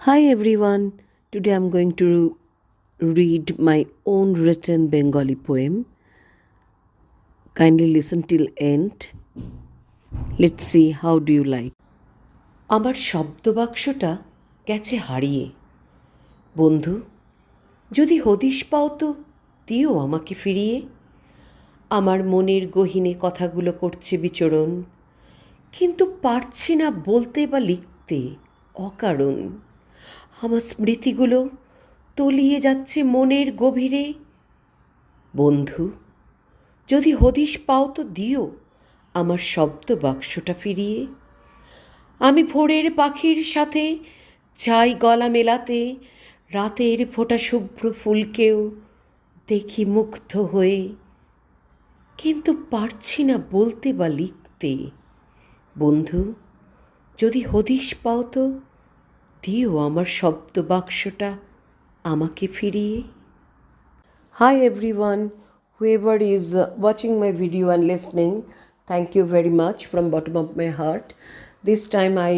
Hi everyone, today I'm going to read my own written Bengali poem. Kindly listen till end. Let's see how do you like. আমার শব্দবাক্সটা গেছে হারিয়ে বন্ধু যদি হদিশ পাও তো দিও আমাকে ফিরিয়ে আমার মনের গহীনে কথাগুলো করছে বিচরণ কিন্তু পারছি না বলতে বা লিখতে অকারণ আমার স্মৃতিগুলো তলিয়ে যাচ্ছে মনের গভীরে। বন্ধু, যদি হদিশ পাও তো দিও আমার শব্দ বাক্সটা ফিরিয়ে। আমি ভোরের পাখির সাথে চাই গলা মেলাতে, রাতের ফোঁটা শুভ্র ফুলকেও দেখি মুগ্ধ হয়ে। কিন্তু পারছি না বলতে বা লিখতে। বন্ধু, যদি হদিশ পাও তো দিও আমার শব্দ বাক্সটা আমাকে ফিরিয়ে। Hi everyone whoever is watching my video and listening thank you very much from bottom of my heart this time I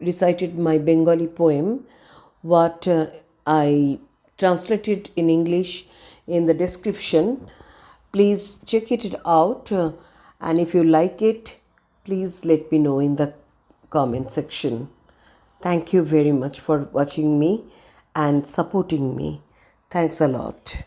recited my Bengali poem what I translated in English in the description please check it it out and if you like it please let me know in the comment section Thank you very much for watching me and supporting me. Thanks a lot.